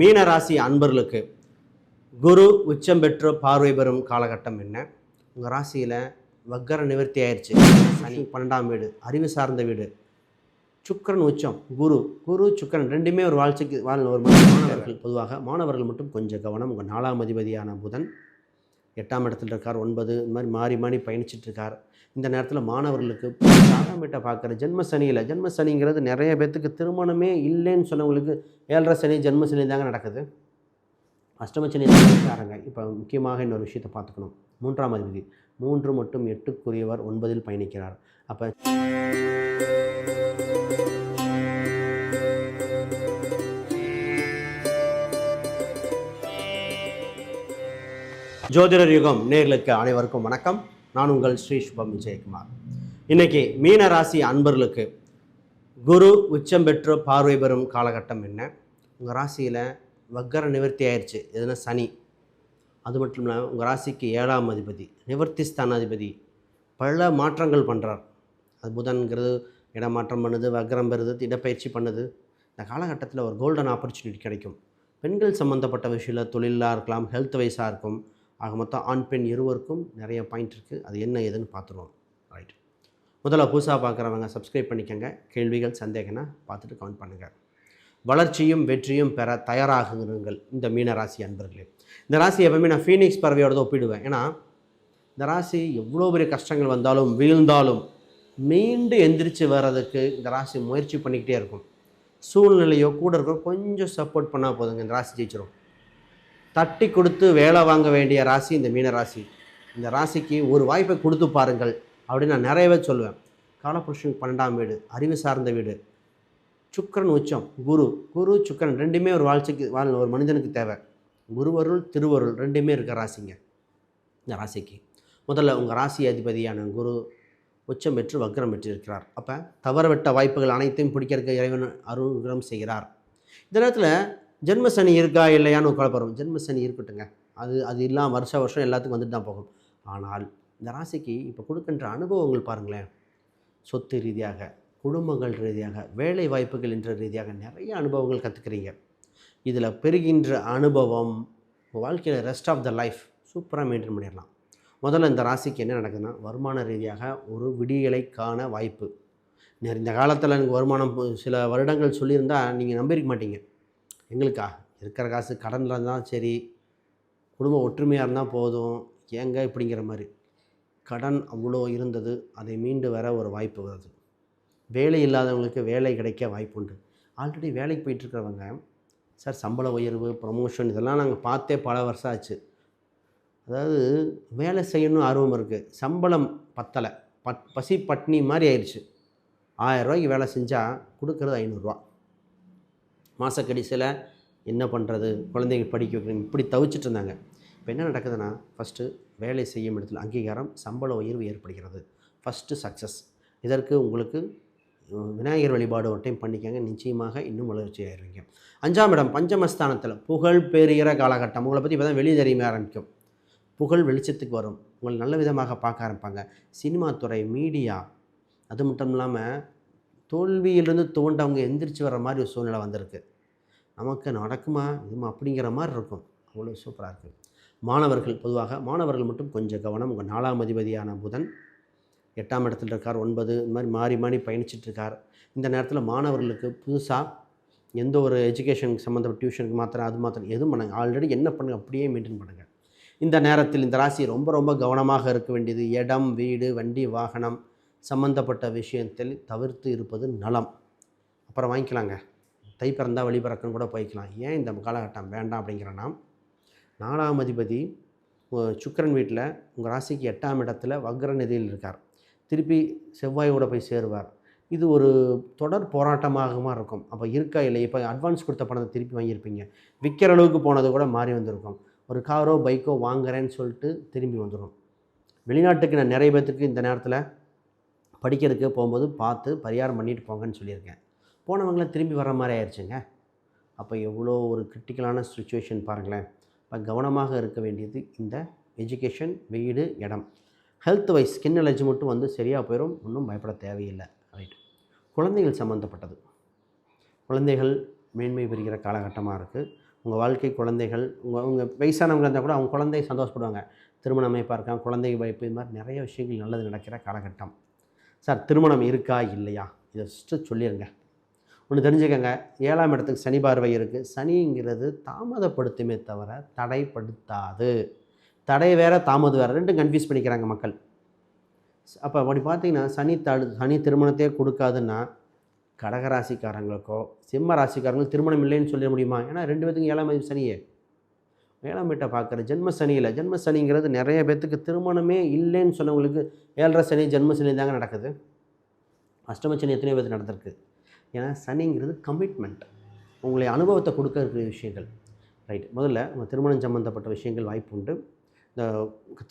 மீன ராசி அன்பர்களுக்கு குரு உச்சம் பெற்று பார்வை பெறும் காலகட்டம் என்ன? உங்கள் ராசியில் வக்கர நிவர்த்தி ஆயிடுச்சு சனி பன்னெண்டாம் வீடு அறிவு சார்ந்த வீடு. சுக்கிரன் உச்சம் குரு குரு சுக்கிரன் ரெண்டுமே ஒரு வாழ்க்கைக்கு வாழ் ஒரு மாணவர்கள் பொதுவாக மாணவர்கள் மட்டும் கொஞ்சம் கவனம். உங்கள் நாலாம் அதிபதியான புதன் எட்டாம் இடத்துல இருக்கார் ஒன்பது இந்த மாதிரி மாறி மாறி பயணிச்சிட்டு இருக்கார். இந்த நேரத்தில் மாணவர்களுக்கு ஆறாம் வீட்டை பார்க்குற ஜென்ம சனியில் ஜென்ம சனிங்கிறது நிறைய பேர்த்துக்கு திருமணமே இல்லைன்னு சொன்னவங்களுக்கு ஏழரை சனி ஜென்ம சனி தாங்க நடக்குது. அஷ்டம சனி ஆரங்க இப்போ முக்கியமாக இன்னொரு விஷயத்தை பார்த்துக்கணும். மூன்றாம் அதிபதி மூன்று மற்றும் எட்டுக்குரியவர் ஒன்பதில் பயணிக்கிறார். அப்போ ஜோதிடர் யுகம் நேர்களுக்கு அனைவருக்கும் வணக்கம். நான் உங்கள் ஸ்ரீ சுபம் விஜயகுமார். இன்னைக்கு மீன ராசி அன்பர்களுக்கு குரு உச்சம் பெற்று பார்வை பெறும் காலகட்டம் என்ன? உங்கள் ராசியில் வக்கர நிவர்த்தி ஆயிடுச்சு எதுனா சனி. அது மட்டும் இல்லாமல் உங்கள் ராசிக்கு ஏழாம் அதிபதி நிவர்த்தி ஸ்தானாதிபதி பல மாற்றங்கள் பண்ணுறார் அது புதன்கிறது இடமாற்றம் பண்ணுது வக்ரம் பெறுது இடப்பயிற்சி பண்ணுது. இந்த காலகட்டத்தில் ஒரு கோல்டன் ஆப்பர்ச்சுனிட்டி கிடைக்கும். பெண்கள் சம்மந்தப்பட்ட விஷயத்தில் தொழிலாக இருக்கலாம் ஹெல்த் வைஸாக இருக்கும். ஆக மொத்தம் ஆண் பெண் இருவருக்கும் நிறைய பாயிண்ட் இருக்குது அது என்ன ஏதுன்னு பார்த்துருவோம். ரைட் முதல்ல புதுசாக பார்க்குறவங்க சப்ஸ்கிரைப் பண்ணிக்கோங்க. கேள்விகள் சந்தேகம்னா பார்த்துட்டு கமெண்ட் பண்ணுங்கள் வளர்ச்சியும் வெற்றியும் பெற தயாராகுங்கள் இந்த மீனராசி அன்பர்களே. இந்த ராசி எப்பவுமே நான் ஃபீனிக்ஸ் பறவையோட ஒப்பிடுவேன். ஏன்னா இந்த ராசி எவ்வளோ பெரிய கஷ்டங்கள் வந்தாலும் வீழ்ந்தாலும் மீண்டு எந்திரிச்சு வர்றதுக்கு இந்த ராசி முயற்சி பண்ணிக்கிட்டே இருக்கும். சூழ்நிலையோ கூட இருக்கோ கொஞ்சம் சப்போர்ட் பண்ணால் போதுங்க. இந்த ராசி ஜெயிச்சிடும் தட்டி கொடுத்து வேலை வாங்க வேண்டிய ராசி இந்த மீன ராசி. இந்த ராசிக்கு ஒரு வாய்ப்பை கொடுத்து பாருங்கள் அப்படின்னு நான் நிறையவே சொல்லுவேன். காலபுருஷன் பன்னெண்டாம் வீடு அறிவு சார்ந்த வீடு. சுக்கிரன் உச்சம் குரு. குரு சுக்கிரன் ரெண்டுமே ஒரு வாழ்க்கைக்கு வாழ் ஒரு மனிதனுக்கு தேவை. குருவருள் திருவருள் ரெண்டுமே இருக்க ராசிங்க. இந்த ராசிக்கு. முதல்ல உங்கள் ராசி அதிபதியான குரு உச்சம் பெற்று வக்ரம் பெற்றிருக்கிறார் அப்போ தவறவிட்ட வாய்ப்புகள் அனைத்தையும் பிடிக்கிறதுக்கு இறைவன் அருகிரம் செய்கிறார். இந்த நேரத்தில் ஜென்ம சனி இருக்கா இல்லையான்னு குழப்பறோம் ஜென்ம சனி இருக்கட்டுங்க அது அது இல்லாமல் வருஷ வருஷம் எல்லாத்துக்கும் வந்துட்டு தான் போகும். ஆனால் இந்த ராசிக்கு இப்போ கொடுக்கின்ற அனுபவங்கள் பாருங்களேன். சொத்து ரீதியாக குடும்பங்கள் ரீதியாக வேலை வாய்ப்புகள் என்ற ரீதியாக நிறைய அனுபவங்கள் கற்றுக்குறீங்க இதில் பெறுகின்ற அனுபவம் வாழ்க்கையில் ரெஸ்ட் ஆஃப் த லைஃப் சூப்பராக மெயின்டைன் பண்ணிடலாம். முதல்ல இந்த ராசிக்கு என்ன நடக்குதுன்னா வருமான ரீதியாக ஒரு விடியலை காண வாய்ப்பு. இந்த காலத்தில் எனக்கு வருமானம் சில வருடங்கள் சொல்லியிருந்தால் நீங்கள் நம்பியிருக்க மாட்டீங்க. எங்களுக்கா? இருக்கிற காசு கடனில் இருந்தால் சரி குடும்பம் ஒற்றுமையாக இருந்தால் போதும். ஏங்க இப்படிங்கிற மாதிரி. கடன் அவ்வளோ இருந்தது அதை மீண்டு வர ஒரு வாய்ப்பு வருது. வேலை இல்லாதவங்களுக்கு வேலை கிடைக்க வாய்ப்பு உண்டு. ஆல்ரெடி வேலைக்கு போயிட்டுருக்கிறவங்க சார் சம்பள உயர்வு ப்ரமோஷன் இதெல்லாம் நாங்கள் பார்த்தே பல வருஷம் ஆச்சு. அதாவது வேலை செய்யணும் ஆர்வம் இருக்குது சம்பளம் பத்தலை. பட் பசி பட்னி மாதிரி ஆயிடுச்சு ஆயிரம் ரூபாய்க்கு வேலை செஞ்சால் கொடுக்குறது ஐநூறுரூவா மாத கடைசியில் என்ன பண்ணுறது குழந்தைங்க படிக்க வைக்கணும். இப்படி தவிச்சிட்டு இருந்தாங்க. இப்போ என்ன நடக்குதுன்னா ஃபஸ்ட்டு வேலை செய்யும் இடத்துல அங்கீகாரம் சம்பள உயர்வு ஏற்படுகிறது. ஃபஸ்ட்டு சக்ஸஸ் இதற்கு உங்களுக்கு விநாயகர் வழிபாடு ஒரு டைம் பண்ணிக்கங்க. நிச்சயமாக இன்னும் வளர்ச்சி ஆயிருவீங்க அஞ்சாம் இடம் பஞ்சமஸ்தானத்தில் புகழ் பெறுகிற காலகட்டம். உங்களை பற்றி இப்போ தான் வெளியே தெரிய ஆரம்பிக்கும். புகழ் வெளிச்சத்துக்கு வரும். உங்களை நல்ல விதமாக பார்க்க ஆரம்பிப்பாங்க. சினிமா துறை மீடியா அது மட்டும் இல்லாமல் தோல்வியிலிருந்து தோண்டவங்க எந்திரிச்சு வர மாதிரி ஒரு சூழ்நிலை வந்திருக்கு. நமக்கு நடக்குமா? இதுமா? அப்படிங்கிற மாதிரி இருக்கும். அவ்வளோ சூப்பராக இருக்குது மாணவர்கள் பொதுவாக மாணவர்கள் மட்டும் கொஞ்சம் கவனம். உங்கள் நாலாம் அதிபதியான புதன் எட்டாம் இடத்துல இருக்கார் ஒன்பது இந்த மாதிரி மாறி மாறி பயணிச்சிட்டு இருக்கார். இந்த நேரத்தில் மாணவர்களுக்கு புதுசாக எந்த ஒரு எஜுகேஷன் சம்மந்தப்பட்ட டியூஷனுக்கு மாத்திரம் அது மாத்திரம் எதுவும் பண்ணுங்க. ஆல்ரெடி என்ன பண்ணுங்க? அப்படியே மெயின்டைன் பண்ணுங்கள் இந்த நேரத்தில் இந்த ராசி ரொம்ப ரொம்ப கவனமாக இருக்க வேண்டியது. இடம் வீடு வண்டி வாகனம் சம்பந்தப்பட்ட விஷயத்தில் தவிர்த்து இருப்பது நலம். அப்புறம் வாங்கிக்கலாங்க. தை பிறந்தால் வழி பிறக்குன்னு கூட போய்க்கலாம். ஏன் இந்த காலகட்டம் வேண்டாம் அப்படிங்கிறனா நாலாம் அதிபதி சுக்கரன் வீட்டில் உங்கள் ராசிக்கு எட்டாம் இடத்துல வக்ர நிதியில் இருக்கார். திருப்பி செவ்வாயோட போய் சேருவார். இது ஒரு தொடர் போராட்டமாகமா இருக்கும். அப்போ இருக்கா இல்லை இப்போ அட்வான்ஸ் கொடுத்த பணத்தை திருப்பி வாங்கியிருப்பீங்க. விற்கிற அளவுக்கு போனது கூட மாறி வந்திருக்கும். ஒரு காரோ பைக்கோ வாங்குறேன்னு சொல்லிட்டு திரும்பி வந்துடும் வெளிநாட்டுக்கு நான் நிறைய பேர்த்துக்கு இந்த நேரத்தில் படிக்கிறதுக்கு போகும்போது பார்த்து பரிகாரம் பண்ணிட்டு போங்கன்னு சொல்லியிருக்கேன். போனவங்களாம் திரும்பி வர மாதிரி ஆயிடுச்சுங்க. அப்போ எவ்வளோ ஒரு கிரிட்டிக்கலான சுச்சுவேஷன் பாருங்களேன். இப்போ கவனமாக இருக்க வேண்டியது இந்த எஜுகேஷன் வீடு இடம். ஹெல்த் வைஸ் ஸ்கின் அலர்ஜி மட்டும் வந்து சரியாக போயிடும் ஒன்றும் பயப்பட தேவையில்லை. ரைட் குழந்தைகள் சம்மந்தப்பட்டது குழந்தைகள் மேன்மை பெறுகிற காலகட்டமாக இருக்குது உங்கள் வாழ்க்கை குழந்தைகள் உங்கள் உங்கள் வயசானவங்க இருந்தால் கூட அவங்க குழந்தை சந்தோஷப்படுவாங்க. திருமண அமைப்பாக இருக்காங்க குழந்தை வாய்ப்பு இது மாதிரி நிறைய விஷயங்கள் நல்லது நடக்கிற காலகட்டம். சார் திருமணம் இருக்கா? இல்லையா? இதை ஃபஸ்ட்டு சொல்லிடுங்க ஒன்று தெரிஞ்சுக்கங்க. ஏழாம் இடத்துக்கு சனி பார்வை இருக்குது சனிங்கிறது தாமதப்படுத்துமே தவிர தடைப்படுத்தாது. தடை வேற தாமதம் வேறு. ரெண்டும் கன்ஃபியூஸ் பண்ணிக்கிறாங்க மக்கள். அப்போ அப்படி பார்த்தீங்கன்னா சனி தடு சனி திருமணத்தையே கொடுக்காதுன்னா கடகராசிக்காரங்களுக்கோ சிம்ம ராசிக்காரங்களுக்கு திருமணம் இல்லைன்னு சொல்லிட முடியுமா? ஏன்னா ரெண்டு பேத்துக்கும் ஏழாம் சனியே. ஏழாம் வீட்டை பார்க்குற ஜென்ம சனியில் ஜென்ம சனிங்கிறது நிறைய பேர்த்துக்கு திருமணமே இல்லைன்னு சொன்னவங்களுக்கு ஏழரை சனி ஜென்ம சனி தாங்க நடக்குது. அஷ்டம சனி எத்தனையோ பேர் நடந்திருக்கு. ஏன்னா சனிங்கிறது கமிட்மெண்ட் உங்களை அனுபவத்தை கொடுக்கக்கூடிய விஷயங்கள். ரைட் முதல்ல உங்கள் திருமணம் சம்மந்தப்பட்ட விஷயங்கள் வாய்ப்பு உண்டு. இந்த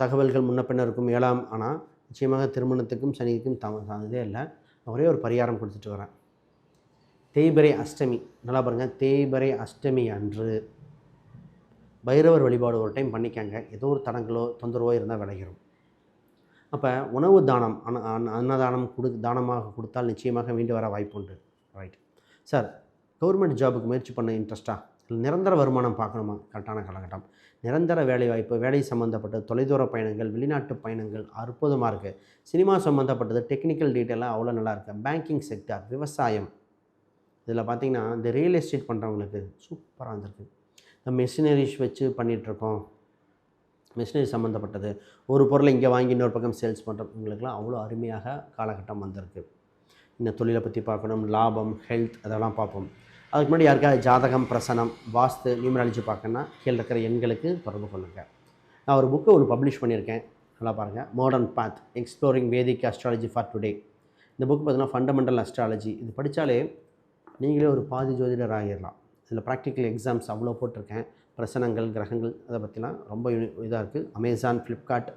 தகவல்கள் முன்ன பின்ன இருக்கும் ஏழாம் ஆனால் நிச்சயமாக திருமணத்துக்கும் சனிக்கும் தம இதே இல்லை. ஒரே ஒரு பரிகாரம் கொடுத்துட்டு வரேன். தேய்பிரை அஷ்டமி. நல்லா பாருங்கள் தேய்பிரை அஷ்டமி அன்று. பைரவர் வழிபாடு ஒரு டைம் பண்ணிக்கங்க. ஏதோ ஒரு தடங்களோ தொந்தரவோ இருந்தால் விளைகிறோம் அப்போ உணவு தானம் அன்ன அன்ன- அன்னதானம் கொடு தானமாக கொடுத்தால் நிச்சயமாக மீண்டு வர வாய்ப்பு உண்டு. ரைட் சார் கவர்மெண்ட் ஜாபுக்கு முயற்சி பண்ண இன்ட்ரெஸ்ட்டாக இல்லை நிரந்தர வருமானம் பார்க்கணுமா? கரெக்டான காலகட்டம். நிரந்தர வேலைவாய்ப்பு வேலை சம்மந்தப்பட்ட தொலைதூர பயணங்கள் வெளிநாட்டு பயணங்கள் அற்புதமாக இருக்குது சினிமா சம்மந்தப்பட்டது டெக்னிக்கல் டீட்டெயிலாக அவ்வளோ நல்லா இருக்குது பேங்கிங் செக்டார் விவசாயம். இதில் பார்த்தீங்கன்னா இந்த ரியல் எஸ்டேட் பண்ணுறவங்களுக்கு சூப்பராக இருந்திருக்கு. மெஷினரிஸ் வச்சு பண்ணிகிட்ருக்கோம் மிஷினரி சம்மந்தப்பட்டது ஒரு பொருளை இங்கே வாங்கி இன்னொரு பக்கம் சேல்ஸ் பண்ணுறோம் இவங்களுக்குலாம் அவ்வளோ அருமையாக காலகட்டம் வந்திருக்கு. இந்த தொழிலை பற்றி பார்க்கணும் லாபம் ஹெல்த் அதெல்லாம் பார்ப்போம். அதுக்கு முன்னாடி யாருக்காவது ஜாதகம் பிரசனம் வாஸ்து நியூமராலஜி பார்க்கணுன்னா கீழே இருக்கிற எண்களுக்கு தொடர்பு கொள்ளுங்கள் நான் ஒரு புக்கு ஒன்று பப்ளிஷ் பண்ணியிருக்கேன். நல்லா பாருங்கள் modern path exploring Vedic astrology for today இந்த புக் பார்த்தீங்கன்னா ஃபண்டமெண்டல் அஸ்ட்ராலஜி இது படித்தாலே நீங்களே ஒரு பாதி ஜோதிடர் ஆகிடலாம் இதில் ப்ராக்டிக்கல் எக்ஸாம்ஸ் அவ்வளோ போட்டிருக்கேன். பிரசனங்கள் கிரகங்கள் அதை பற்றிலாம் ரொம்ப இதாக இருக்குது அமேசான் ஃப்ளிப்கார்ட்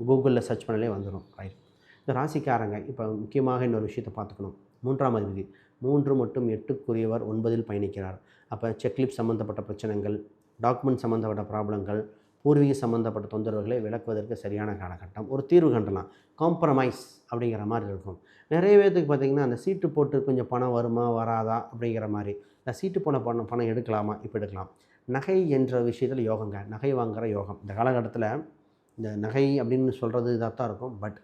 கூகுளில் சர்ச் பண்ணலே வந்துடும் ரைட் இந்த ராசிக்காரங்க இப்போ முக்கியமாக இன்னொரு விஷயத்தை பார்த்துக்கணும். மூன்றாம் அதிபதி மூன்று மற்றும் எட்டுக்குரியவர் ஒன்பதில் பயணிக்கிறார். அப்போ செக்லிப் சம்மந்தப்பட்ட பிரச்சனைகள் டாக்குமெண்ட் சம்மந்தப்பட்ட ப்ராப்ளங்கள் பூர்வீக சம்மந்தப்பட்ட தொந்தரவுகளை விளக்குவதற்கு சரியான காலகட்டம். ஒரு தீர்வு கண்டலாம். காம்ப்ரமைஸ் அப்படிங்கிற மாதிரி இருக்கும். நிறைய பேர்த்துக்கு பார்த்திங்கன்னா அந்த சீட்டு போட்டு கொஞ்சம் பணம் வருமா வராதா அப்படிங்கிற மாதிரி. இந்த சீட்டு போன பணம் பணம் எடுக்கலாமா? இப்போ எடுக்கலாம். நகை என்ற விஷயத்தில் யோகங்க. நகை வாங்குகிற யோகம். இந்த காலகட்டத்தில் இந்த நகை அப்படின்னு சொல்கிறது இதாக தான் இருக்கும். பட்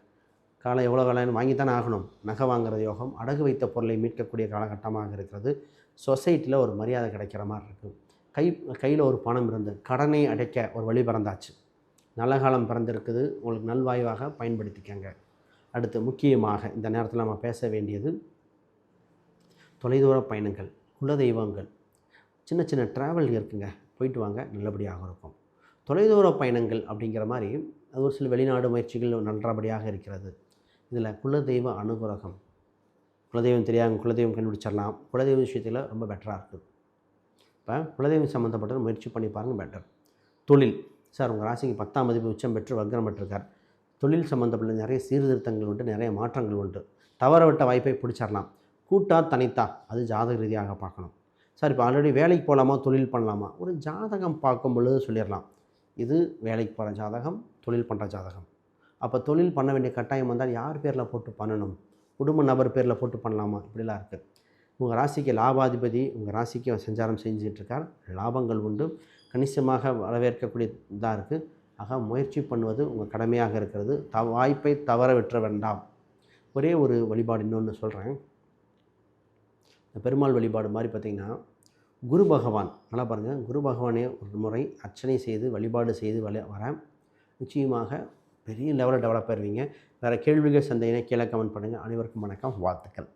காலம் எவ்வளோ வேலைன்னு வாங்கித்தானே ஆகணும். நகை வாங்குற யோகம் அடகு வைத்த பொருளை மீட்கக்கூடிய காலகட்டமாக இருக்கிறது. சொசைட்டியில் ஒரு மரியாதை கிடைக்கிற மாதிரி இருக்குது கை கையில் ஒரு பணம் இருந்து கடனை அடைக்க ஒரு வழி பிறந்தாச்சு. நல்ல காலம் பிறந்திருக்குது. உங்களுக்கு நல்வாய்வாக பயன்படுத்திக்கங்க. அடுத்து முக்கியமாக இந்த நேரத்தில் நம்ம பேச வேண்டியது தொலைதூர பயணங்கள். குலதெய்வங்கள். சின்ன சின்ன ட்ராவல் இருக்குங்க. போயிட்டு வாங்க நல்லபடியாக இருக்கும். தொலைதூர பயணங்கள் அப்படிங்கிற மாதிரி அது ஒரு சில வெளிநாடு முயற்சிகள் நன்றபடியாக இருக்கிறது. இதில் குலதெய்வ அனுகிரகம். குலதெய்வம் தெரியாத குலதெய்வம் கண்டுபிடிச்சிடலாம். குலதெய்வ விஷயத்தில் ரொம்ப பெட்டராக இருக்குது இப்போ குலதெய்வம் சம்மந்தப்பட்ட முயற்சி பண்ணி பாருங்கள் பெட்டர் தொழில். சார் உங்கள் ராசிக்கு பத்தாம் மதிப்பு உச்சம் பெற்று வக்ரம் பெற்றிருக்கார். தொழில் சம்மந்தப்பட்ட நிறைய சீர்திருத்தங்கள் உண்டு நிறைய மாற்றங்கள் உண்டு. தவற விட்ட வாய்ப்பை பிடிச்சிடலாம். கூட்டா தனித்தா. அது ஜாதக ரீதியாக பார்க்கணும். சார் இப்போ ஆல்ரெடி வேலைக்கு போகலாமா தொழில் பண்ணலாமா? ஒரு ஜாதகம் பார்க்கும் பொழுது சொல்லிடலாம். இது வேலைக்கு போகிற ஜாதகம் தொழில் பண்ணுற ஜாதகம். அப்போ தொழில் பண்ண வேண்டிய கட்டாயம் வந்தால் யார் பேரில் போட்டு பண்ணணும்? குடும்ப நபர் பேரில் போட்டு பண்ணலாமா? இப்படிலாம் இருக்குது உங்கள் ராசிக்கு லாபாதிபதி உங்கள் ராசிக்கு அவன் சஞ்சாரம் செஞ்சிட்ருக்கார். இருக்கார் லாபங்கள் உண்டு. கணிசமாக வரவேற்கக்கூடிய இதாக இருக்குது ஆக முயற்சி பண்ணுவது உங்கள் கடமையாக இருக்கிறது. த வாய்ப்பை தவற விட்டுற வேண்டாம். ஒரே ஒரு வழிபாடு இன்னொன்று சொல்கிறேன் இந்த பெருமாள் வழிபாடு மாதிரி பார்த்திங்கன்னா குரு பகவான் நல்லா பாருங்கள் குரு பகவானே ஒரு முறை அர்ச்சனை செய்து வழிபாடு செய்து வள வர நிச்சயமாக பெரிய லெவலில் டெவலப் ஆயிருவீங்க. வேறு கேள்விகள் சந்தையினை கீழே கமெண்ட் பண்ணுங்கள் அனைவருக்கும் வணக்கம். வாழ்த்துக்கள்.